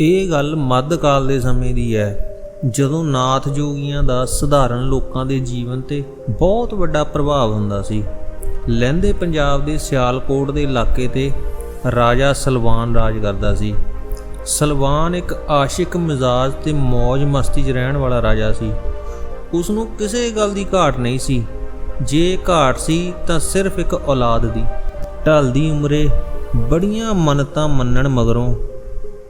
ਇਹ ਗੱਲ ਮੱਧਕਾਲ ਦੇ ਸਮੇਂ ਦੀ ਹੈ, ਜਦੋਂ ਨਾਥ ਜੋਗੀਆਂ ਦਾ ਸਧਾਰਨ ਲੋਕਾਂ ਦੇ ਜੀਵਨ ਤੇ ਬਹੁਤ ਵੱਡਾ ਪ੍ਰਭਾਵ ਹੁੰਦਾ ਸੀ। ਲਹਿੰਦੇ ਪੰਜਾਬ ਦੇ ਸਿਆਲਕੋਟ ਦੇ ਇਲਾਕੇ ਤੇ ਰਾਜਾ ਸਲਵਾਨ ਰਾਜ ਕਰਦਾ ਸੀ। ਸਲਵਾਨ ਇੱਕ ਆਸ਼ਿਕ ਮਿਜ਼ਾਜ ਤੇ ਮौज ਮਸਤੀ 'ਚ ਰਹਿਣ ਵਾਲਾ ਰਾਜਾ ਸੀ। ਉਸ ਨੂੰ ਕਿਸੇ ਗੱਲ ਦੀ ਘਾਟ ਨਹੀਂ ਸੀ। ਜੇ ਘਾਟ ਸੀ ਤਾਂ ਸਿਰਫ ਇੱਕ ਔਲਾਦ ਦੀ। ਢਲਦੀ ਉਮਰੇ ਬੜੀਆਂ ਮੰਨਤਾਂ ਮੰਨਣ ਮਗਰੋਂ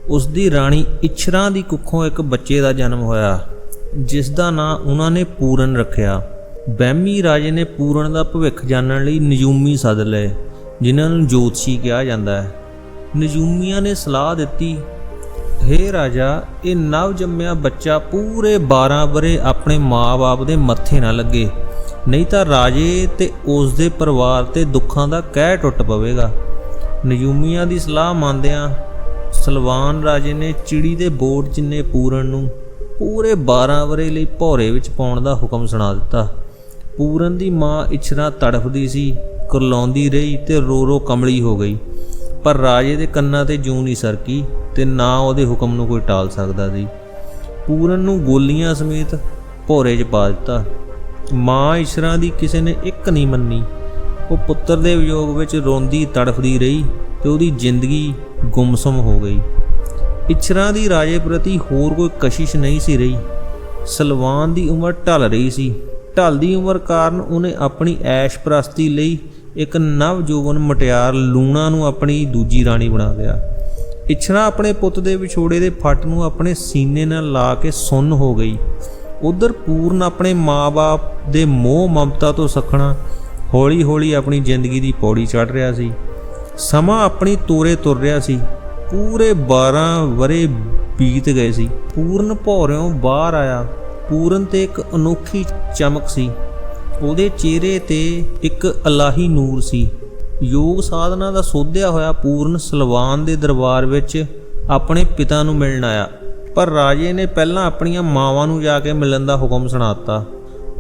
ਉਸ ਦੀ ਰਾਣੀ ਇਛਰਾਂ ਦੀ ਕੁੱਖੋਂ ਇੱਕ ਬੱਚੇ ਦਾ ਜਨਮ ਹੋਇਆ ਜਿਸ ਦਾ ਨਾਂ ਉਹਨਾਂ ਨੇ ਪੂਰਨ ਰੱਖਿਆ। ਬਹਿਮੀ ਰਾਜੇ ਨੇ ਪੂਰਨ ਦਾ ਭਵਿੱਖ ਜਾਣਨ ਲਈ ਨਿਯੂਮੀ ਸੱਦ ਲਏ, ਜਿਨ੍ਹਾਂ ਨੂੰ ਜੋਤਸ਼ੀ ਕਿਹਾ ਜਾਂਦਾ ਹੈ। ਨਜੂਮੀਆਂ ਨੇ ਸਲਾਹ ਦਿੱਤੀ, ਹੇ ਰਾਜਾ, ਇਹ ਨਵ ਜੰਮਿਆ ਬੱਚਾ ਪੂਰੇ 12 ਬਰੇ ਆਪਣੇ ਮਾਂ-ਬਾਪ ਦੇ ਮੱਥੇ ਨਾ ਲੱਗੇ। ਨਹੀਂ ਤਾਂ ਰਾਜੇ ਤੇ ਉਸ ਦੇ ਪਰਿਵਾਰ ਤੇ ਦੁੱਖਾਂ ਦਾ ਕਹਿ ਟੁੱਟ ਪਵੇਗਾ। ਨਯੂਮੀਆਂ ਦੀ ਸਲਾਹ ਮੰਨਦਿਆਂ ਸਲਵਾਨ ਰਾਜੇ ਨੇ ਚਿੜੀ ਦੇ ਬੋਟ ਜਿੰਨੇ ਪੂਰਨ ਨੂੰ ਪੂਰੇ 12 ਵਰੇ ਲਈ ਭੌਰੇ ਵਿੱਚ ਪਾਉਣ ਦਾ ਹੁਕਮ ਸੁਣਾ ਦਿੱਤਾ। ਪੂਰਨ ਦੀ ਮਾਂ ਇਛਰਾ ਤੜਫਦੀ ਸੀ, ਕੁਰਲਾਉਂਦੀ ਰਹੀ ਤੇ ਰੋ ਰੋ ਕਮਲੀ ਹੋ ਗਈ। ਪਰ ਰਾਜੇ ਦੇ ਕੰਨਾਂ ਤੇ ਜੂੰ ਨਹੀਂ ਸਰਕੀ ਤੇ ਨਾ ਉਹਦੇ ਹੁਕਮ ਨੂੰ ਕੋਈ ਟਾਲ ਸਕਦਾ ਸੀ। ਪੂਰਨ ਨੂੰ ਗੋਲੀਆਂ ਸਮੇਤ ਭੋਰੇ 'ਚ ਪਾ ਦਿੱਤਾ। ਮਾਂ ਇਸ਼ਰਾ ਦੀ ਕਿਸੇ ਨੇ ਇੱਕ ਨਹੀਂ ਮੰਨੀ। ਉਹ ਪੁੱਤਰ ਦੇ ਵਿਯੋਗ ਵਿੱਚ ਰੋਂਦੀ ਤੜਫਦੀ ਰਹੀ ਤੇ ਉਹਦੀ ਜ਼ਿੰਦਗੀ ਗੁੰਮਸਮ ਹੋ ਗਈ। ਇਛਰਾ ਦੀ ਰਾਜੇ ਪ੍ਰਤੀ ਹੋਰ ਕੋਈ ਕਸ਼ਿਸ਼ ਨਹੀਂ ਸੀ ਰਹੀ। ਸਲਵਾਨ ਦੀ ਉਮਰ ਢਲ ਰਹੀ ਸੀ। ਢਲਦੀ ਉਮਰ ਕਾਰਨ ਉਹਨੇ ਆਪਣੀ ਐਸ਼ ਪ੍ਰਸਤੀ ਲਈ ਇੱਕ ਨਵ ਜੋਵਨ ਮਟਿਆਰ ਲੂਣਾ ਨੂੰ ਆਪਣੀ ਦੂਜੀ ਰਾਣੀ ਬਣਾ ਲਿਆ। ਇਛਰਾ ਆਪਣੇ ਪੁੱਤ ਦੇ ਵਿਛੋੜੇ ਦੇ ਫੱਟ ਨੂੰ ਆਪਣੇ ਸੀਨੇ ਨਾਲ ਲਾ ਕੇ ਸੁੰਨ ਹੋ ਗਈ। ਉਧਰ ਪੂਰਨ ਆਪਣੇ ਮਾਪੇ ਦੇ ਮੋਹ ਮਮਤਾ ਤੋਂ ਸਖਣਾ ਹੌਲੀ-ਹੌਲੀ ਆਪਣੀ ਜ਼ਿੰਦਗੀ ਦੀ ਪੌੜੀ ਚੜ ਰਿਹਾ ਸੀ। ਸਮਾਂ ਆਪਣੀ ਤੋਰੇ ਤੁਰ ਰਿਹਾ ਸੀ। ਪੂਰੇ 12 ਵਰੇ ਬੀਤ ਗਏ ਸੀ। ਪੂਰਨ ਭੌਰਿਓਂ ਬਾਹਰ ਆਇਆ। ਪੂਰਨ ਤੇ ਇੱਕ ਅਨੋਖੀ ਚਮਕ ਸੀ। ਉਹਦੇ ਚਿਹਰੇ ਤੇ ਇੱਕ ਅਲਾਹੀ ਨੂਰ ਸੀ। ਯੋਗ ਸਾਧਨਾ ਦਾ ਸੋਧਿਆ ਹੋਇਆ ਪੂਰਨ ਸਲਵਾਨ ਦੇ ਦਰਬਾਰ ਵਿੱਚ ਆਪਣੇ ਪਿਤਾ ਨੂੰ ਮਿਲਣ ਆਇਆ। ਪਰ ਰਾਜੇ ਨੇ ਪਹਿਲਾਂ ਆਪਣੀਆਂ ਮਾਵਾਂ ਨੂੰ ਜਾ ਕੇ ਮਿਲਣ ਦਾ ਹੁਕਮ ਸੁਣਾਤਾ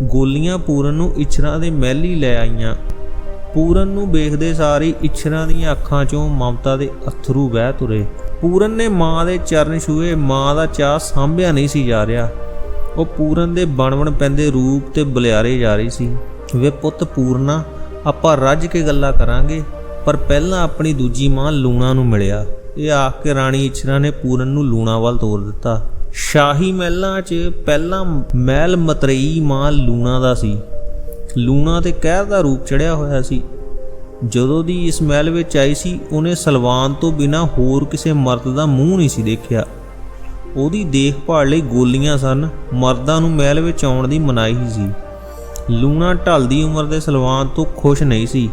ਗੋਲੀਆਂ ਪੂਰਨ ਨੂੰ ਇਛਰਾਂ ਦੇ ਮਹਿਲੀ ਲੈ ਆਈਆਂ। ਪੂਰਨ ਨੂੰ ਵੇਖਦੇ ਸਾਰੀ ਇਛਰਾਂ ਦੀਆਂ ਅੱਖਾਂ 'ਚੋਂ ਮਮਤਾ ਦੇ ਅਥਰੂ ਵਹਿ ਤੁਰੇ। ਪੂਰਨ ਨੇ ਮਾਂ ਦੇ ਚਰਨ ਛੂਏ, ਮਾਂ ਦਾ ਚਾਹ ਸਾਂਭਿਆ ਨਹੀਂ ਸੀ ਜਾ ਰਿਹਾ। ਉਹ ਪੂਰਨ ਦੇ ਬਣਵਣ ਪੈਂਦੇ ਰੂਪ ਤੇ ਬਲਿਆਰੇ ਜਾ ਰਹੀ ਸੀ। ਵੇ ਪੁੱਤ ਪੂਰਨਾ, ਆਪਾਂ ਰੱਜ ਕੇ ਗੱਲਾਂ ਕਰਾਂਗੇ, ਪਰ ਪਹਿਲਾਂ ਆਪਣੀ ਦੂਜੀ ਮਾਂ ਲੂਣਾ ਨੂੰ ਮਿਲਿਆ। ਇਹ ਆਖ ਕੇ ਰਾਣੀ ਇਛਰਾ ਨੇ ਪੂਰਨ ਨੂੰ ਲੂਣਾ ਵੱਲ ਤੋਰ ਦਿੱਤਾ। ਸ਼ਾਹੀ ਮਹਿਲਾਂ 'ਚ ਪਹਿਲਾਂ ਮਹਿਲ ਮਤਰੇਈ ਮਾਂ ਲੂਣਾ ਦਾ ਸੀ। ਲੂਣਾ ਤੇ ਕਹਿਰ ਦਾ ਰੂਪ ਚੜਿਆ ਹੋਇਆ ਸੀ। ਜਦੋਂ ਦੀ ਇਸ ਮਹਿਲ ਵਿੱਚ ਆਈ ਸੀ, ਉਹਨੇ ਸਲਵਾਨ ਤੋਂ ਬਿਨਾ ਹੋਰ ਕਿਸੇ ਮਰਦ ਦਾ ਮੂੰਹ ਨਹੀਂ ਸੀ ਦੇਖਿਆ। ਉਹਦੀ ਦੇਖਭਾਲ ਲਈ ਗੋਲੀਆਂ ਸਨ, ਮਰਦਾਂ ਨੂੰ ਮਹਿਲ ਵਿੱਚ ਆਉਣ ਦੀ ਮਨਾਹੀ ਸੀ। ਲੂਣਾ ਢਲਦੀ ਉਮਰ ਦੇ ਸਲਵਾਨ ਤੋਂ ਖੁਸ਼ ਨਹੀਂ ਸੀ।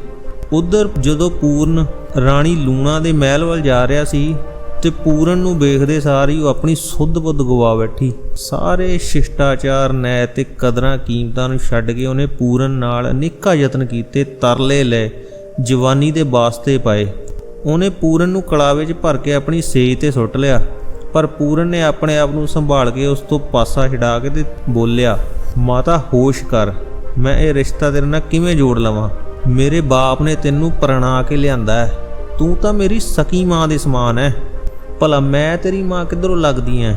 ਉਧਰ ਜਦੋਂ ਪੂਰਨ ਰਾਣੀ ਲੂਣਾ ਦੇ ਮਹਿਲ ਵੱਲ ਜਾ ਰਿਹਾ ਸੀ ਤੇ ਪੂਰਨ ਨੂੰ ਵੇਖਦੇ ਸਾਰ ਹੀ ਉਹ ਆਪਣੀ ਸੁੱਧ ਬੁੱਧ ਗਵਾ ਬੈਠੀ। ਸਾਰੇ ਸ਼ਿਸ਼ਟਾਚਾਰ ਨੈ ਤੇ ਕਦਰਾਂ ਕੀਮਤਾਂ ਨੂੰ ਛੱਡ ਕੇ ਉਹਨੇ ਪੂਰਨ ਨਾਲ ਅਨੇਕਾਂ ਯਤਨ ਕੀਤੇ, ਤਰਲੇ ਲਏ, ਜਵਾਨੀ ਦੇ ਵਾਸਤੇ ਪਾਏ। ਉਹਨੇ ਪੂਰਨ ਨੂੰ ਕਲਾਵੇ 'ਚ ਭਰ ਕੇ ਆਪਣੀ ਸੇਜ ਤੇ ਸੁੱਟ ਲਿਆ। ਪਰ ਪੂਰਨ ਨੇ ਆਪਣੇ ਆਪ ਨੂੰ ਸੰਭਾਲ ਕੇ ਉਸ ਤੋਂ ਪਾਸਾ ਛਡਾ ਕੇ ਤੇ ਬੋਲਿਆ, ਮਾਤਾ, ਹੋਸ਼ ਕਰ। ਮੈਂ ਇਹ ਰਿਸ਼ਤਾ ਤੇਰੇ ਨਾਲ ਕਿਵੇਂ ਜੋੜ ਲਵਾਂ? ਮੇਰੇ ਬਾਪ ਨੇ ਤੈਨੂੰ ਪ੍ਰਣਾ ਕੇ ਲਿਆਂਦਾ ਹੈ। ਤੂੰ ਤਾਂ ਮੇਰੀ ਸਕੀ ਮਾਂ ਦੇ ਸਮਾਨ ਹੈ। ਭਲਾ ਮੈਂ ਤੇਰੀ ਮਾਂ ਕਿੱਧਰੋਂ ਲੱਗਦੀ ਐ?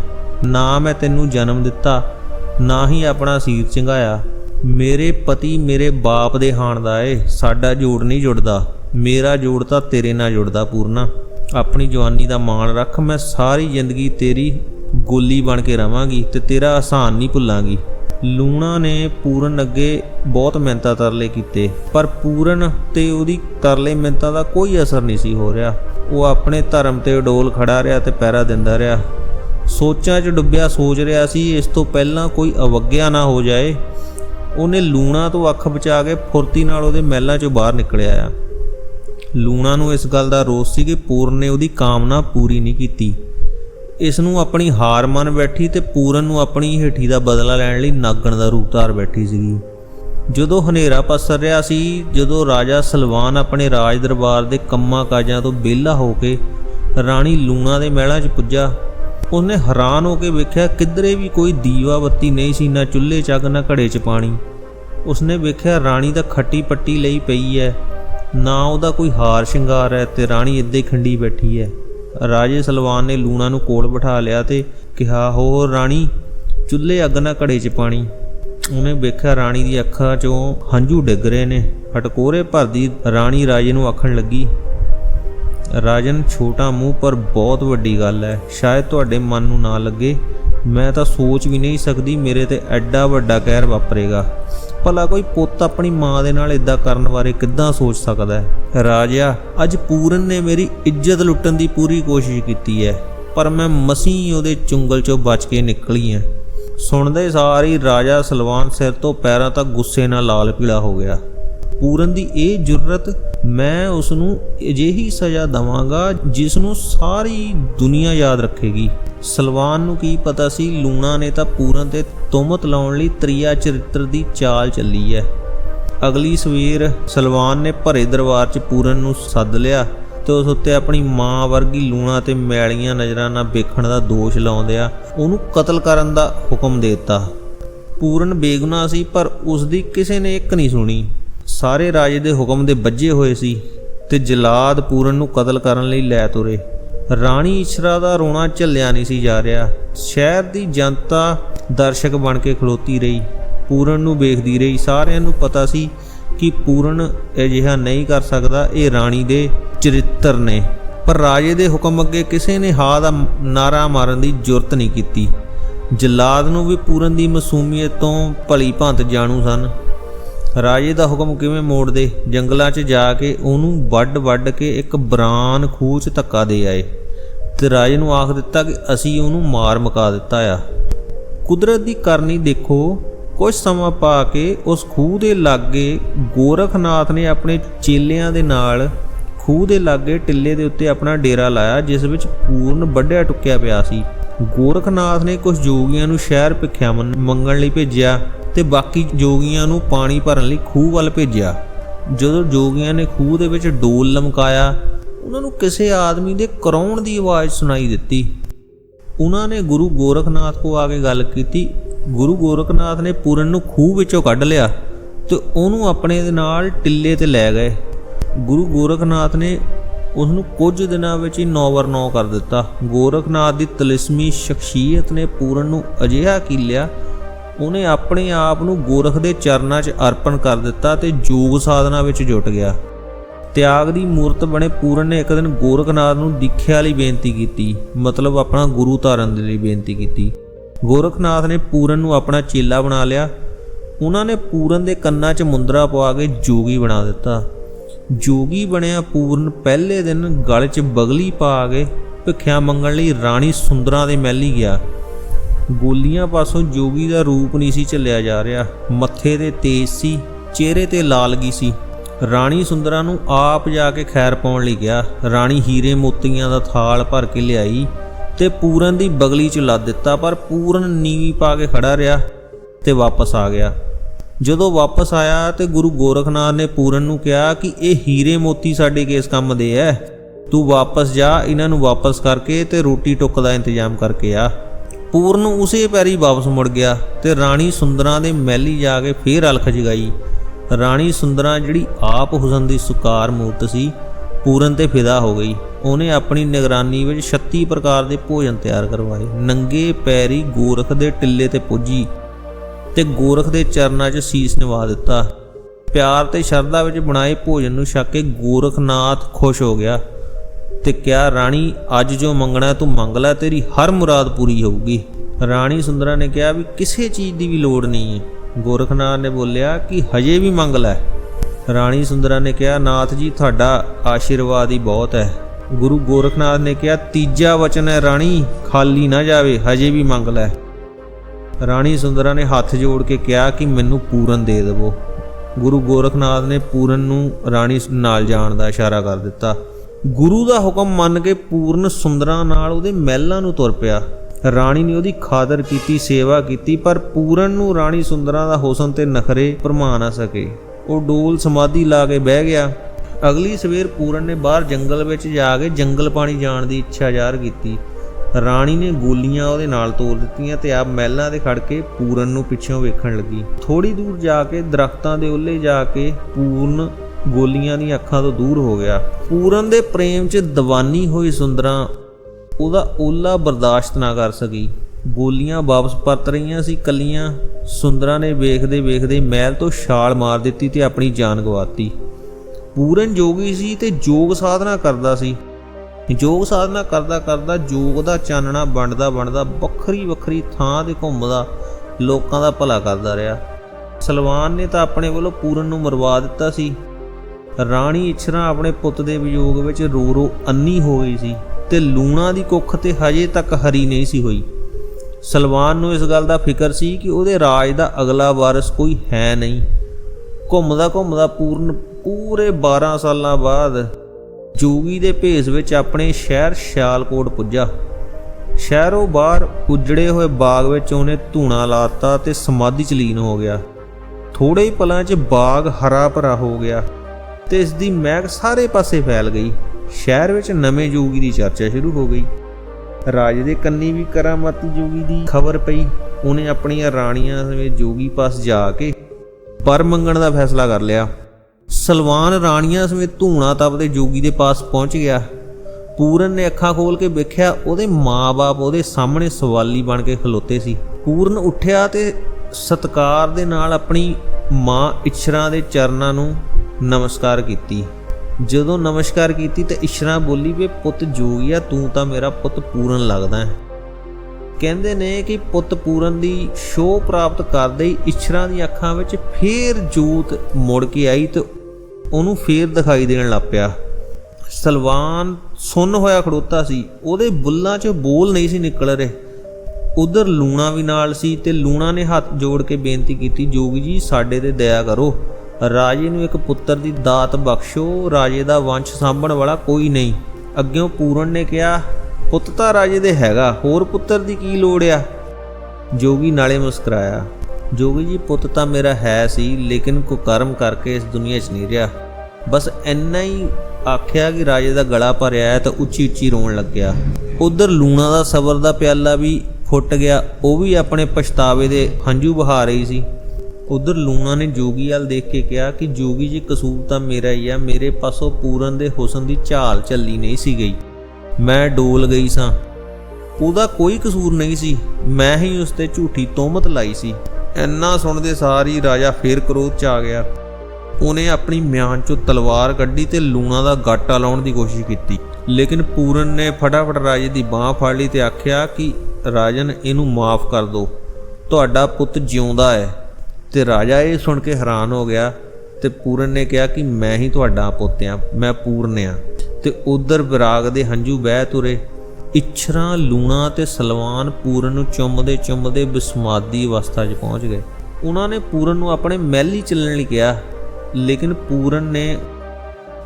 ਨਾ ਮੈਂ ਤੈਨੂੰ ਜਨਮ ਦਿੱਤਾ, ਨਾ ਹੀ ਆਪਣਾ ਸੀਰ ਚੰਗਾਇਆ। ਮੇਰੇ ਪਤੀ ਮੇਰੇ ਬਾਪ ਦੇ ਹਾਣ ਦਾ ਏ, ਸਾਡਾ ਜੋੜ ਨਹੀਂ ਜੁੜਦਾ। ਮੇਰਾ ਜੋੜ ਤਾਂ ਤੇਰੇ ਨਾਲ ਜੁੜਦਾ ਪੂਰਨਾ। ਆਪਣੀ ਜਵਾਨੀ ਦਾ ਮਾਣ ਰੱਖ, ਮੈਂ ਸਾਰੀ ਜ਼ਿੰਦਗੀ ਤੇਰੀ ਗੋਲੀ ਬਣ ਕੇ ਰਵਾਂਗੀ ਤੇ ਤੇਰਾ ਆਸਾਨ ਨਹੀਂ ਭੁੱਲਾਂਗੀ। ਲੂਣਾ ਨੇ ਪੂਰਨ ਅੱਗੇ ਬਹੁਤ ਮਿਹਨਤਾਂ ਤਰਲੇ ਕੀਤੇ, ਪਰ ਪੂਰਨ ਤੇ ਉਹਦੀ ਤਰਲੇ ਮਿਹਨਤਾਂ ਦਾ ਕੋਈ ਅਸਰ ਨਹੀਂ ਸੀ ਹੋ ਰਿਹਾ। ਉਹ ਆਪਣੇ ਧਰਮ ਤੇ ਅਡੋਲ ਖੜਾ ਰਿਹਾ ਤੇ ਪੈਰਾ ਦਿੰਦਾ ਰਿਹਾ। ਸੋਚਾਂ 'ਚ ਡੁੱਬਿਆ ਸੋਚ ਰਿਹਾ ਸੀ, ਇਸ ਤੋਂ ਪਹਿਲਾਂ ਕੋਈ ਅਵੱਗਿਆ ਨਾ ਹੋ ਜਾਏ। ਉਹਨੇ ਲੂਣਾ ਤੋਂ ਅੱਖ ਬਚਾ ਕੇ ਫੁਰਤੀ ਨਾਲ ਉਹਦੇ ਮਹਿਲਾਂ 'ਚੋਂ ਬਾਹਰ ਨਿਕਲਿਆ ਆ। ਲੂਣਾ ਨੂੰ ਇਸ ਗੱਲ ਦਾ ਰੋਸ ਸੀ ਕਿ ਪੂਰਨ ਨੇ ਉਹਦੀ ਕਾਮਨਾ ਪੂਰੀ ਨਹੀਂ ਕੀਤੀ। ਇਸ ਨੂੰ ਆਪਣੀ ਹਾਰ ਮੰਨ ਬੈਠੀ ਤੇ ਪੂਰਨ ਨੂੰ ਆਪਣੀ ਹੇਠੀ ਦਾ ਬਦਲਾ ਲੈਣ ਲਈ ਨਾਗਣ ਦਾ ਰੂਪ ਧਾਰ ਬੈਠੀ ਸੀਗੀ। ਜਦੋਂ ਹਨੇਰਾ ਪਸਰ ਰਿਹਾ ਸੀ, ਜਦੋਂ ਰਾਜਾ ਸਲਵਾਨ ਆਪਣੇ ਰਾਜ ਦਰਬਾਰ ਦੇ ਕੰਮਾਂ ਕਾਜਾਂ ਤੋਂ ਵਿਹਲਾ ਹੋ ਕੇ ਰਾਣੀ ਲੂਣਾ ਦੇ ਮਹਿਲਾਂ 'ਚ ਪੁੱਜਾ, ਉਹਨੇ ਹੈਰਾਨ ਹੋ ਕੇ ਵੇਖਿਆ ਕਿਧਰੇ ਵੀ ਕੋਈ ਦੀਵਾ ਬੱਤੀ ਨਹੀਂ ਸੀ, ਨਾ ਚੁੱਲ੍ਹੇ ਚੱਗ ਨਾ ਘੜੇ 'ਚ ਪਾਣੀ। ਉਸਨੇ ਵੇਖਿਆ ਰਾਣੀ ਤਾਂ ਖੱਟੀ ਪੱਟੀ ਲਈ ਪਈ ਹੈ, ਨਾ ਉਹਦਾ ਕੋਈ ਹਾਰ ਸ਼ਿੰਗਾਰ ਹੈ ਤੇ ਰਾਣੀ ਇੱਦੇ ਖੰਡੀ ਬੈਠੀ ਹੈ। ਰਾਜੇ ਸਲਵਾਨ ਨੇ ਲੂਣਾ ਨੂੰ ਕੋਲ ਬਿਠਾ ਲਿਆ ਤੇ ਕਿਹਾ, ਹੋ ਰਾਣੀ, ਚੁੱਲ੍ਹੇ ਅੱਗ ਨਾ ਘੜੇ 'ਚ ਪਾਣੀ। ਉਹਨੇ ਵੇਖਿਆ ਰਾਣੀ ਦੀ ਅੱਖਾਂ 'ਚੋਂ ਹੰਝੂ ਡਿੱਗ ਰਹੇ ਨੇ। ਹਟਕੋਰੇ ਭਰਦੀ ਰਾਣੀ ਰਾਜੇ ਨੂੰ ਆਖਣ ਲੱਗੀ, ਰਾਜਨ, ਛੋਟਾ ਮੂੰਹ ਪਰ ਬਹੁਤ ਵੱਡੀ ਗੱਲ ਹੈ। ਸ਼ਾਇਦ ਤੁਹਾਡੇ ਮਨ ਨੂੰ ਨਾ ਲੱਗੇ। ਮੈਂ ਤਾਂ ਸੋਚ ਵੀ ਨਹੀਂ ਸਕਦੀ ਮੇਰੇ ਤੇ ਐਡਾ ਵੱਡਾ ਕਹਿਰ ਵਾਪਰੇਗਾ। ਭਲਾ ਕੋਈ ਪੁੱਤ ਆਪਣੀ ਮਾਂ ਦੇ ਨਾਲ ਇਦਾਂ ਕਰਨ ਬਾਰੇ ਕਿੱਦਾਂ ਸੋਚ ਸਕਦਾ ਹੈ? ਰਾਜਾ ਅੱਜ ਪੂਰਨ ਨੇ ਮੇਰੀ ਇੱਜ਼ਤ ਲੁੱਟਣ ਦੀ ਪੂਰੀ ਕੋਸ਼ਿਸ਼ ਕੀਤੀ ਹੈ, ਪਰ ਮੈਂ ਮਸੀਂ ਉਹਦੇ ਚੁੰਗਲ ਚੋਂ ਬਚ ਕੇ ਨਿਕਲੀ ਹਾਂ। ਸੁਣਦੇ ਸਾਰ ਹੀ ਰਾਜਾ ਸਲਵਾਨ ਸਿਰ ਤੋਂ ਪੈਰਾਂ ਤੱਕ ਗੁੱਸੇ ਨਾਲ ਲਾਲ ਪੀਲਾ ਹੋ ਗਿਆ। ਪੂਰਨ ਦੀ ਇਹ ਜੁਰਤ ਮੈਂ ਉਸ ਨੂੰ ਅਜਿਹੀ ਸਜ਼ਾ ਦਵਾਂਗਾ ਜਿਸ ਨੂੰ ਸਾਰੀ ਦੁਨੀਆ ਯਾਦ ਰੱਖੇਗੀ। ਸਲਵਾਨ ਨੂੰ ਕੀ ਪਤਾ ਸੀ, ਲੂਣਾ ਨੇ ਤਾਂ ਪੂਰਨ ਤੇ ਤੁਮਤ ਲਾਉਣ ਲਈ ਤ੍ਰਿਆ ਚਰਿੱਤਰ ਦੀ ਚਾਲ ਚੱਲੀ ਹੈ ਅਗਲੀ ਸਵੇਰ ਸਲਵਾਨ ਨੇ ਭਰੇ ਦਰਬਾਰ 'ਚ ਪੂਰਨ ਨੂੰ ਸੱਦ ਲਿਆ ਤੇ ਉਸ ਉੱਤੇ ਆਪਣੀ ਮਾਂ ਵਰਗੀ ਲੂਣਾ ਤੇ ਮੈਲੀਆਂ ਨਜ਼ਰਾਂ ਨਾਲ ਵੇਖਣ ਦਾ ਦੋਸ਼ ਲਾਉਂਦਿਆਂ ਉਹਨੂੰ ਕਤਲ ਕਰਨ ਦਾ ਹੁਕਮ ਦੇ ਦਿੱਤਾ। ਪੂਰਨ ਬੇਗੁਨਾਹ ਸੀ, ਪਰ ਉਸ ਦੀ ਕਿਸੇ ਨੇ ਇੱਕ ਨਹੀਂ ਸੁਣੀ। ਸਾਰੇ ਰਾਜੇ ਦੇ ਹੁਕਮ ਦੇ ਬੱਝੇ ਹੋਏ ਸੀ ਤੇ ਜਲਾਦ ਪੂਰਨ ਨੂੰ ਕਤਲ ਕਰਨ ਲਈ ਲੈ ਤੁਰੇ। ਰਾਣੀ ਇਸ਼ਰਾ ਦਾ ਰੋਣਾ ਝੱਲਿਆ ਨਹੀਂ ਸੀ ਜਾ ਰਿਹਾ। ਸ਼ਹਿਰ ਦੀ ਜਨਤਾ ਦਰਸ਼ਕ ਬਣ ਕੇ ਖਲੋਤੀ ਰਹੀ। ਪੂਰਨ ਨੂੰ ਵੇਖਦੀ ਰਹੀ। ਸਾਰਿਆਂ ਨੂੰ ਪਤਾ ਸੀ ਕਿ ਪੂਰਨ ਅਜਿਹਾ ਨਹੀਂ ਕਰ ਸਕਦਾ। ਇਹ ਰਾਣੀ ਦੇ ਚਰਿੱਤਰ ਨੇ। ਪਰ ਰਾਜੇ ਦੇ ਹੁਕਮ ਅੱਗੇ ਕਿਸੇ ਨੇ ਹਾ ਦਾ ਨਾਰਾ ਮਾਰਨ ਦੀ ਜੁਰਤ ਨਹੀਂ ਕੀਤੀ। ਜਲਾਦ ਨੂੰ ਵੀ ਪੂਰਨ ਦੀ ਮਾਸੂਮੀਅਤ ਤੋਂ ਭਲੀ ਭੰਤ ਜਾਣੂ ਸਨ। ਰਾਜੇ ਦਾ ਹੁਕਮ ਕਿਵੇਂ ਮੋੜਦੇ? ਜੰਗਲਾਂ 'ਚ ਜਾ ਕੇ ਉਹਨੂੰ ਵੱਡ-ਵੱਡ ਕੇ ਇੱਕ ਬਰਾਨ ਖੂਹ 'ਚ ਧੱਕਾ ਦੇ ਆਏ। ਤੇ ਰਾਜੇ ਨੂੰ ਆਖ ਦਿੱਤਾ ਕਿ ਅਸੀਂ ਉਹਨੂੰ ਮਾਰ ਮੁਕਾ ਦਿੱਤਾ ਆ। ਕੁਦਰਤ ਦੀ ਕਰਨੀ ਦੇਖੋ ਕੁਝ ਸਮਾਂ ਪਾ ਕੇ ਉਸ ਖੂਹ ਦੇ ਲਾਗੇ ਗੋਰਖਨਾਥ ਨੇ ਆਪਣੇ ਚੇਲਿਆਂ ਦੇ ਨਾਲ ਖੂਹ ਦੇ ਲਾਗੇ ਟਿੱਲੇ ਦੇ ਉੱਤੇ ਆਪਣਾ ਡੇਰਾ ਲਾਇਆ, ਜਿਸ ਵਿੱਚ ਪੂਰਨ ਵੱਡਿਆ ਟੁੱਕਿਆ ਪਿਆ ਸੀ। ਗੋਰਖਨਾਥ ਨੇ ਕੁਝ ਜੋਗੀਆਂ ਨੂੰ ਸ਼ਹਿਰ ਭਿੱਖਿਆ ਮੰਨ- ਮੰਗਣ ਲਈ ਭੇਜਿਆ। ਤੇ ਬਾਕੀ ਜੋਗੀਆਂ ਨੂੰ ਪਾਣੀ ਭਰਨ ਲਈ ਖੂਹ ਵੱਲ ਭੇਜਿਆ। ਜਦੋਂ ਜੋਗੀਆਂ ਨੇ ਖੂਹ ਦੇ ਵਿੱਚ ਡੋਲ ਲਮਕਾਇਆ, ਉਹਨਾਂ ਨੂੰ ਕਿਸੇ ਆਦਮੀ ਦੇ ਕਰਾਉਣ ਦੀ ਆਵਾਜ਼ ਸੁਣਾਈ ਦਿੱਤੀ। ਉਹਨਾਂ ਨੇ ਗੁਰੂ ਗੋਰਖਨਾਥ ਕੋ ਆ ਕੇ ਗੱਲ ਕੀਤੀ। ਗੁਰੂ ਗੋਰਖਨਾਥ ਨੇ ਪੂਰਨ ਨੂੰ ਖੂਹ ਵਿੱਚੋਂ ਕੱਢ ਲਿਆ ਤੇ ਉਹਨੂੰ ਆਪਣੇ ਦੇ ਨਾਲ ਟਿੱਲੇ ਤੇ ਲੈ ਗਏ। ਗੁਰੂ ਗੋਰਖਨਾਥ ਨੇ ਉਸ ਨੂੰ ਕੁਝ ਦਿਨਾਂ ਵਿੱਚ ਹੀ ਨੌਵਰ ਨੌ ਕਰ ਦਿੱਤਾ। ਗੋਰਖਨਾਥ ਦੀ ਤਲਿਸਮੀ ਸ਼ਖਸੀਅਤ ਨੇ ਪੂਰਨ ਨੂੰ ਅਜਿਹਾ ਕੀਲਿਆ ਉਹਨੇ ਆਪਣੇ ਆਪ ਨੂੰ ਗੋਰਖ ਦੇ ਚਰਨਾਂ 'ਚ ਅਰਪਣ ਕਰ ਦਿੱਤਾ ਤੇ ਯੋਗ ਸਾਧਨਾ ਵਿੱਚ ਜੁਟ ਗਿਆ। ਤਿਆਗ ਦੀ ਮੂਰਤ ਬਣੇ ਪੂਰਨ ਨੇ ਇੱਕ ਦਿਨ ਗੋਰਖਨਾਥ ਨੂੰ ਦੀਖਿਆ ਲਈ ਬੇਨਤੀ ਕੀਤੀ, ਮਤਲਬ ਆਪਣਾ ਗੁਰੂ ਧਾਰਨ ਦੇ ਲਈ ਬੇਨਤੀ ਕੀਤੀ। ਗੋਰਖਨਾਥ ਨੇ ਪੂਰਨ ਨੂੰ ਆਪਣਾ ਚੇਲਾ ਬਣਾ ਲਿਆ। ਉਹਨਾਂ ਨੇ ਪੂਰਨ ਦੇ ਕੰਨਾਂ 'ਚ ਮੁੰਦਰਾ ਪਵਾ ਕੇ ਜੋਗੀ ਬਣਾ ਦਿੱਤਾ। ਜੋਗੀ ਬਣਿਆ ਪੂਰਨ ਪਹਿਲੇ ਦਿਨ ਗਲ 'ਚ ਬਗਲੀ ਪਾ ਕੇ ਭਿੱਖਿਆ ਮੰਗਣ ਲਈ ਰਾਣੀ ਸੁੰਦਰਾਂ ਦੇ ਮਹਿਲੀ ਗਿਆ। ਗੋਲੀਆਂ ਪਾਸੋਂ ਜੋਗੀ ਦਾ ਰੂਪ ਨਹੀਂ ਸੀ ਚੱਲਿਆ ਜਾ ਰਿਹਾ। ਮੱਥੇ ਤੇ ਤੇਜ ਸੀ, ਚਿਹਰੇ ਤੇ ਲਾਲਗੀ ਸੀ। ਰਾਣੀ ਸੁੰਦਰਾ ਨੂੰ ਆਪ ਜਾ ਕੇ ਖੈਰ ਪਾਉਣ ਲਈ ਗਿਆ। ਰਾਣੀ ਹੀਰੇ ਮੋਤੀਆਂ ਦਾ ਥਾਲ ਭਰ ਕੇ ਲਿਆਈ ਤੇ ਪੂਰਨ ਦੀ ਬਗਲੀ 'ਚ ਲੱਦ ਦਿੱਤਾ, ਪਰ ਪੂਰਨ ਨੀਵੀਂ ਪਾ ਕੇ ਖੜਾ ਰਿਹਾ ਤੇ ਵਾਪਸ ਆ ਗਿਆ। ਜਦੋਂ ਵਾਪਸ ਆਇਆ ਤੇ ਗੁਰੂ ਗੋਰਖਨਾਥ ਨੇ ਪੂਰਨ ਨੂੰ ਕਿਹਾ ਕਿ ਇਹ ਹੀਰੇ ਮੋਤੀ ਸਾਡੇ ਕਿਸ ਕੰਮ ਦੇ ਐ। ਤੂੰ ਵਾਪਸ ਜਾ, ਇਹਨਾਂ ਨੂੰ ਵਾਪਸ ਕਰਕੇ ਤੇ ਰੋਟੀ ਟੁੱਕ ਦਾ ਇੰਤਜ਼ਾਮ ਕਰਕੇ ਆ। ਪੂਰਨ ਉਸੇ ਪੈਰੀ ਵਾਪਸ ਮੁੜ ਗਿਆ ਤੇ ਰਾਣੀ ਸੁੰਦਰਾਂ ਦੇ ਮਹਿਲੀ ਜਾ ਕੇ ਫੇਰ ਅਲਖ ਜਗਾਈ। ਰਾਣੀ ਸੁੰਦਰਾਂ ਜਿਹੜੀ ਆਪ ਹੁਸਨ ਦੀ ਸੁਕਾਰ ਮੂਰਤ ਸੀ, ਪੂਰਨ ਤੇ ਫਿਦਾ ਹੋ ਗਈ। ਉਹਨੇ ਆਪਣੀ ਨਿਗਰਾਨੀ ਵਿੱਚ 36 ਪ੍ਰਕਾਰ ਦੇ ਭੋਜਨ ਤਿਆਰ ਕਰਵਾਏ। ਨੰਗੇ ਪੈਰੀ ਗੋਰਖ ਦੇ ਟਿੱਲੇ ਤੇ ਪੁੱਜੀ ਤੇ ਗੋਰਖ ਦੇ ਚਰਨਾਂ 'ਚ ਸੀਸ ਨਿਵਾ ਦਿੱਤਾ। ਪਿਆਰ ਤੇ ਸ਼ਰਧਾ ਵਿੱਚ ਬਣਾਏ ਭੋਜਨ ਨੂੰ ਛੱਕ ਕੇ ਗੋਰਖਨਾਥ ਖੁਸ਼ ਹੋ ਗਿਆ। ਤੇ ਕਿਹਾ ਰਾਣੀ, ਅੱਜ ਜੋ ਮੰਗਣਾ ਤੂੰ ਮੰਗ ਲੈ, ਤੇਰੀ ਹਰ ਮੁਰਾਦ ਪੂਰੀ ਹੋਊਗੀ। ਰਾਣੀ ਸੁੰਦਰਾ ਨੇ ਕਿਹਾ ਵੀ ਕਿਸੇ ਚੀਜ਼ ਦੀ ਵੀ ਲੋੜ ਨਹੀਂ ਹੈ। ਗੋਰਖਨਾਥ ਨੇ ਬੋਲਿਆ ਕਿ ਹਜੇ ਵੀ ਮੰਗ ਲੈ। ਰਾਣੀ ਸੁੰਦਰਾ ਨੇ ਕਿਹਾ, ਨਾਥ ਜੀ, ਤੁਹਾਡਾ ਆਸ਼ੀਰਵਾਦ ਹੀ ਬਹੁਤ ਹੈ। ਗੁਰੂ ਗੋਰਖਨਾਥ ਨੇ ਕਿਹਾ, ਤੀਜਾ ਵਚਨ ਹੈ ਰਾਣੀ, ਖਾਲੀ ਨਾ ਜਾਵੇ, ਹਜੇ ਵੀ ਮੰਗ ਲੈ। ਰਾਣੀ ਸੁੰਦਰਾ ਨੇ ਹੱਥ ਜੋੜ ਕੇ ਕਿਹਾ ਕਿ ਮੈਨੂੰ ਪੂਰਨ ਦੇ ਦੇਵੋ। ਗੁਰੂ ਗੋਰਖਨਾਥ ਨੇ ਪੂਰਨ ਨੂੰ ਰਾਣੀ ਨਾਲ ਜਾਣ ਦਾ ਇਸ਼ਾਰਾ ਕਰ ਦਿੱਤਾ। ਗੁਰੂ ਦਾ ਹੁਕਮ ਮੰਨ ਕੇ ਪੂਰਨ ਸੁੰਦਰਾਂ ਨਾਲ ਉਹਦੇ ਮਹਿਲਾਂ ਨੂੰ ਤੁਰ ਪਿਆ। ਰਾਣੀ ਨੇ ਉਹਦੀ ਖਾਦਰ ਕੀਤੀ, ਸੇਵਾ ਕੀਤੀ, ਪਰ ਪੂਰਨ ਨੂੰ ਰਾਣੀ ਸੁੰਦਰਾਂ ਦਾ ਹੁਸਨ ਤੇ ਨਖਰੇ ਭਰਮਾ ਨਾ ਸਕੇ। ਉਹ ਡੋਲ ਸਮਾਧੀ ਲਾ ਕੇ ਬਹਿ ਗਿਆ। ਅਗਲੀ ਸਵੇਰ ਪੂਰਨ ਨੇ ਬਾਹਰ ਜੰਗਲ ਵਿੱਚ ਜਾ ਕੇ ਜੰਗਲ ਪਾਣੀ ਜਾਣ ਦੀ ਇੱਛਾ ਜ਼ਾਹਰ ਕੀਤੀ। ਰਾਣੀ ਨੇ ਗੋਲੀਆਂ ਉਹਦੇ ਨਾਲ ਤੋੜ ਦਿੱਤੀਆਂ ਤੇ ਆਪ ਮਹਿਲਾਂ ਤੇ ਖੜ ਕੇ ਪੂਰਨ ਨੂੰ ਪਿੱਛੋਂ ਵੇਖਣ ਲੱਗੀ। ਥੋੜੀ ਦੂਰ ਜਾ ਕੇ ਦਰਖਤਾਂ ਦੇ ਉੱਲੇ ਜਾ ਕੇ ਪੂਰਨ ਗੋਲੀਆਂ ਦੀਆਂ ਅੱਖਾਂ ਤੋਂ ਦੂਰ ਹੋ ਗਿਆ। ਪੂਰਨ ਦੇ ਪ੍ਰੇਮ 'ਚ ਦੀਵਾਨੀ ਹੋਈ ਸੁੰਦਰਾਂ, ਉਹਦਾ ਓਲਾ ਬਰਦਾਸ਼ਤ ਨਾ ਕਰ ਸਕੀ। ਗੋਲੀਆਂ ਵਾਪਸ ਪਰਤ ਰਹੀਆਂ ਸੀ ਕੱਲੀਆਂ, ਸੁੰਦਰਾਂ ਨੇ ਵੇਖਦੇ ਵੇਖਦੇ ਮਹਿਲ ਤੋਂ ਛਾਲ ਮਾਰ ਦਿੱਤੀ ਤੇ ਆਪਣੀ ਜਾਨ ਗਵਾਤੀ। ਪੂਰਨ ਜੋਗੀ ਸੀ ਤੇ ਯੋਗ ਸਾਧਨਾ ਕਰਦਾ ਸੀ। ਯੋਗ ਸਾਧਨਾ ਕਰਦਾ ਕਰਦਾ ਯੋਗ ਦਾ ਚਾਨਣਾ ਵੰਡਦਾ ਵੰਡਦਾ ਵੱਖਰੀ ਵੱਖਰੀ ਥਾਂ ਤੇ ਘੁੰਮਦਾ ਲੋਕਾਂ ਦਾ ਭਲਾ ਕਰਦਾ ਰਿਹਾ। ਸਲਵਾਨ ਨੇ ਤਾਂ ਆਪਣੇ ਵੱਲੋਂ ਪੂਰਨ ਨੂੰ ਮਰਵਾ ਦਿੱਤਾ ਸੀ। ਰਾਣੀ ਇਛਰਾ ਆਪਣੇ ਪੁੱਤ ਦੇ ਵਿਯੋਗ ਵਿੱਚ ਰੋ ਰੋ ਅੰਨੀ ਹੋ ਗਈ ਸੀ ਤੇ ਲੂਣਾ ਦੀ ਕੁੱਖ ਤੇ ਹਜੇ ਤੱਕ ਹਰੀ ਨਹੀਂ ਸੀ ਹੋਈ। ਸਲਵਾਨ ਨੂੰ ਇਸ ਗੱਲ ਦਾ ਫਿਕਰ ਸੀ ਕਿ ਉਹਦੇ ਰਾਜ ਦਾ ਅਗਲਾ ਵਾਰਿਸ ਕੋਈ ਹੈ ਨਹੀਂ। ਘੁੰਮਦਾ ਘੁੰਮਦਾ ਪੂਰਨ ਪੂਰੇ 12 ਸਾਲਾਂ ਬਾਅਦ ਜੋਗੀ ਦੇ ਭੇਸ ਵਿੱਚ ਆਪਣੇ ਸ਼ਹਿਰ ਸ਼ਿਆਲਕੋਟ ਪੁੱਜਾ। ਸ਼ਹਿਰੋਂ ਬਾਹਰ ਉਜੜੇ ਹੋਏ ਬਾਗ ਵਿੱਚ ਉਹਨੇ ਧੂਣਾ ਲਾਤਾ ਤੇ ਸਮਾਧੀ ਚ ਲੀਨ ਹੋ ਗਿਆ। ਥੋੜੇ ਹੀ ਪਲਾਂ 'ਚ ਬਾਗ ਹਰਾ ਭਰਾ ਹੋ ਗਿਆ। ਤੇ ਇਸ ਦੀ ਮਹਿਕ ਸਾਰੇ ਪਾਸੇ ਫੈਲ ਗਈ। ਸ਼ਹਿਰ ਵਿੱਚ ਨਵੇਂ ਜੋਗੀ ਦੀ ਚਰਚਾ ਸ਼ੁਰੂ ਹੋ ਗਈ। ਰਾਜ ਦੇ ਕੰਨੀ ਵੀ ਕਰਾਮਾਤੀ ਜੋਗੀ ਦੀ ਖਬਰ ਪਈ। ਉਹਨੇ ਆਪਣੀਆਂ ਰਾਣੀਆਂ ਸਮੇਤ ਜੋਗੀ ਪਾਸ ਜਾ ਕੇ ਪਰ ਮੰਗਣ ਦਾ ਫੈਸਲਾ ਕਰ ਲਿਆ। ਸਲਵਾਨ ਰਾਣੀਆਂ ਸਮੇਤ ਧੂਣਾ ਤਪਦੇ ਜੋਗੀ ਦੇ ਪਾਸ ਪਹੁੰਚ ਗਿਆ। ਪੂਰਨ ਨੇ ਅੱਖਾਂ ਖੋਲ ਕੇ ਵੇਖਿਆ, ਉਹਦੇ ਮਾਪੇ ਉਹਦੇ ਸਾਹਮਣੇ ਸਵਾਲੀ ਬਣ ਕੇ ਖਲੋਤੇ ਸੀ। ਪੂਰਨ ਉੱਠਿਆ ਤੇ ਸਤਕਾਰ ਦੇ ਨਾਲ ਆਪਣੀ ਮਾਂ ਇਛਰਾ ਦੇ ਚਰਨਾਂ ਨੂੰ ਨਮਸਕਾਰ ਕੀਤੀ। ਜਦੋਂ ਨਮਸਕਾਰ ਕੀਤੀ ਤਾਂ ਇਸ਼ਰਾ ਬੋਲੀ, ਵੇ ਪੁੱਤ ਜੋਗੀਆ ਤੂੰ ਤਾਂ ਮੇਰਾ ਪੁੱਤ ਪੂਰਨ ਲੱਗਦਾ ਹੈ। ਕਹਿੰਦੇ ਨੇ ਕਿ ਪੁੱਤ ਪੂਰਨ ਦੀ ਸ਼ੋਅ ਪ੍ਰਾਪਤ ਕਰਦੇ ਹੀ ਇਸ਼ਰਾ ਦੀ ਅੱਖਾਂ ਵਿੱਚ ਫੇਰ ਜੋਤ ਮੁੜ ਕੇ ਆਈ ਤੇ ਉਹਨੂੰ ਫੇਰ ਦਿਖਾਈ ਦੇਣ ਲੱਗ ਪਿਆ। ਸਲਵਾਨ ਸੁੰਨ ਹੋਇਆ ਖੜੋਤਾ ਸੀ। ਉਹਦੇ ਬੁੱਲਾਂ 'ਚ ਬੋਲ ਨਹੀਂ ਸੀ ਨਿਕਲ ਰਹੇ। ਉਧਰ ਲੂਣਾ ਵੀ ਨਾਲ ਸੀ ਤੇ ਲੂਣਾ ਨੇ ਹੱਥ ਜੋੜ ਕੇ ਬੇਨਤੀ ਕੀਤੀ, ਜੋਗੀ ਜੀ, ਸਾਡੇ ਤੇ ਦਇਆ ਕਰੋ। ਰਾਜੇ ਨੂੰ ਇੱਕ ਪੁੱਤਰ ਦੀ ਦਾਤ ਬਖਸ਼ੋ, ਰਾਜੇ ਦਾ ਵੰਸ਼ ਸਾਂਭਣ ਵਾਲਾ ਕੋਈ ਨਹੀਂ। ਅੱਗਿਓਂ ਪੂਰਨ ਨੇ ਕਿਹਾ, ਪੁੱਤ ਤਾਂ ਰਾਜੇ ਦੇ ਹੈਗਾ, ਹੋਰ ਪੁੱਤਰ ਦੀ ਕੀ ਲੋੜ ਆ? ਜੋਗੀ ਨਾਲੇ ਮੁਸਕਰਾਇਆ, ਜੋਗੀ ਜੀ, ਪੁੱਤ ਤਾਂ ਮੇਰਾ ਹੈ ਸੀ, ਲੇਕਿਨ ਕੁਕਰਮ ਕਰਕੇ ਇਸ ਦੁਨੀਆ 'ਚ ਨਹੀਂ ਰਿਹਾ। ਬਸ ਇੰਨਾ ਹੀ ਆਖਿਆ ਕਿ ਰਾਜੇ ਦਾ ਗਲਾ ਭਰਿਆ ਹੈ ਤਾਂ ਉੱਚੀ ਉੱਚੀ ਰੋਣ ਲੱਗਿਆ। ਉਧਰ ਲੂਣਾ ਦਾ ਸਬਰ ਦਾ ਪਿਆਲਾ ਵੀ ਫੁੱਟ ਗਿਆ, ਉਹ ਵੀ ਆਪਣੇ ਪਛਤਾਵੇ ਦੇ ਹੰਝੂ ਬਹਾ ਰਹੀ ਸੀ। ਉਧਰ ਲੂਣਾ ਨੇ ਜੋਗੀ ਵੱਲ ਦੇਖ ਕੇ ਕਿਹਾ ਕਿ ਜੋਗੀ ਜੀ ਕਸੂਰ ਤਾਂ ਮੇਰਾ ਹੀ ਆ, ਮੇਰੇ ਪਾਸੋਂ ਪੂਰਨ ਦੇ ਹੁਸਨ ਦੀ ਝਾਲ ਚੱਲੀ ਨਹੀਂ ਸੀ ਗਈ। ਮੈਂ ਡੋਲ ਗਈ ਸਾਂ। ਉਹਦਾ ਕੋਈ ਕਸੂਰ ਨਹੀਂ ਸੀ। ਮੈਂ ਹੀ ਉਸ ਤੇ ਝੂਠੀ ਤੋਮਤ ਲਾਈ ਸੀ। ਇੰਨਾ ਸੁਣਦੇ ਸਾਰ ਹੀ ਰਾਜਾ ਫੇਰ ਕ੍ਰੋਧ ਚ ਆ ਗਿਆ। ਉਹਨੇ ਆਪਣੀ ਮਿਆਨ ਚੋਂ ਤਲਵਾਰ ਕੱਢੀ ਤੇ ਲੂਣਾ ਦਾ ਗਾਟਾ ਲਾਉਣ ਦੀ ਕੋਸ਼ਿਸ਼ ਕੀਤੀ। ਲੇਕਿਨ ਪੂਰਨ ਨੇ ਫਟਾਫਟ ਰਾਜੇ ਦੀ ਬਾਹ ਫੜ ਲਈ ਤੇ ਆਖਿਆ ਕਿ ਰਾਜਨ, ਇਹਨੂੰ ਮਾਫ ਕਰ ਦਿਓ ਤੁਹਾਡਾ ਪੁੱਤ ਜਿਉਂਦਾ ਹੈ। ਤੇ ਰਾਜਾ ਇਹ ਸੁਣ ਕੇ ਹੈਰਾਨ ਹੋ ਗਿਆ ਤੇ ਪੂਰਨ ਨੇ ਕਿਹਾ ਕਿ ਮੈਂ ਹੀ ਤੁਹਾਡਾ ਪੁੱਤ ਆ ਮੈਂ ਪੂਰਨ ਆ। ਤੇ ਉਧਰ ਵਿਰਾਗ ਦੇ ਹੰਝੂ ਬਹਿ ਤੁਰੇ। ਇਛਰਾ, ਲੂਣਾ ਤੇ ਸਲਵਾਨ ਪੂਰਨ ਨੂੰ ਚੁੰਮਦੇ ਚੁੰਮਦੇ ਬਿਸਮਾਦੀ ਅਵਸਥਾ 'ਚ ਪਹੁੰਚ ਗਏ। ਉਹਨਾਂ ਨੇ ਪੂਰਨ ਨੂੰ ਆਪਣੇ ਮਹਿਲੀ ਚੱਲਣ ਲਈ ਕਿਹਾ, ਲੇਕਿਨ ਪੂਰਨ ਨੇ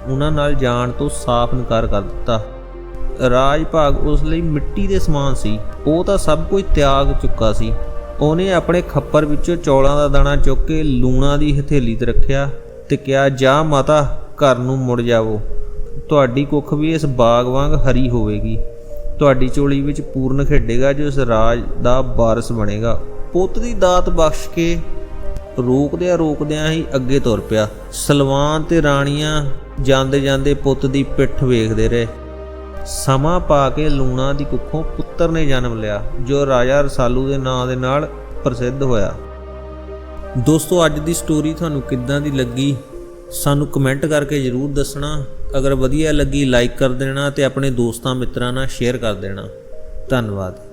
ਉਹਨਾਂ ਨਾਲ ਜਾਣ ਤੋਂ ਸਾਫ਼ ਇਨਕਾਰ ਕਰ ਦਿੱਤਾ। ਰਾਜ ਭਾਗ ਉਸ ਲਈ ਮਿੱਟੀ ਦੇ ਸਮਾਨ ਸੀ। ਉਹ ਤਾਂ ਸਭ ਕੁਝ ਤਿਆਗ ਚੁੱਕਾ ਸੀ। ਉਹਨੇ ਆਪਣੇ ਖੱਪਰ ਵਿੱਚੋਂ ਚੌਲਾਂ ਦਾ ਦਾਣਾ ਚੁੱਕ ਕੇ ਲੂਣਾ ਦੀ ਹਥੇਲੀ ਤੇ ਰੱਖਿਆ ਤੇ ਕਿਹਾ, ਜਾ ਮਾਤਾ, ਘਰ ਨੂੰ ਮੁੜ ਜਾਵੋ। ਤੁਹਾਡੀ ਕੁੱਖ ਵੀ ਇਸ ਬਾਗ ਵਾਂਗ ਹਰੀ ਹੋਵੇਗੀ। ਤੁਹਾਡੀ ਚੋਲੀ ਵਿੱਚ ਪੂਰਨ ਖੇਡੇਗਾ, ਜੋ ਇਸ ਰਾਜ ਦਾ ਵਾਰਿਸ ਬਣੇਗਾ। ਪੁੱਤ ਦੀ ਦਾਤ ਬਖਸ਼ ਕੇ ਰੋਕਦਿਆਂ ਰੋਕਦਿਆਂ ਹੀ ਅੱਗੇ ਤੁਰ ਪਿਆ। ਸਲਵਾਨ ਤੇ ਰਾਣੀਆਂ ਜਾਂਦੇ ਜਾਂਦੇ ਪੁੱਤ ਦੀ ਪਿੱਠ ਵੇਖਦੇ ਰਹੇ। ਸਮਾਂ ਪਾ ਕੇ ਲੂਣਾ ਦੀ ਕੁੱਖੋਂ ਪੁੱਤਰ ਨੇ ਜਨਮ ਲਿਆ, ਜੋ ਰਾਜਾ ਰਸਾਲੂ ਦੇ ਨਾਂ ਦੇ ਨਾਲ ਪ੍ਰਸਿੱਧ ਹੋਇਆ। ਦੋਸਤੋ, ਅੱਜ ਦੀ ਸਟੋਰੀ ਤੁਹਾਨੂੰ ਕਿੱਦਾਂ ਦੀ ਲੱਗੀ? ਸਾਨੂੰ ਕਮੈਂਟ ਕਰਕੇ ਜਰੂਰ ਦੱਸਣਾ। ਅਗਰ ਵਧੀਆ ਲੱਗੀ ਲਾਈਕ ਕਰ ਦੇਣਾ ਤੇ ਆਪਣੇ ਦੋਸਤਾਂ ਮਿੱਤਰਾਂ ਨਾਲ ਸ਼ੇਅਰ ਕਰ ਦੇਣਾ। ਧੰਨਵਾਦ।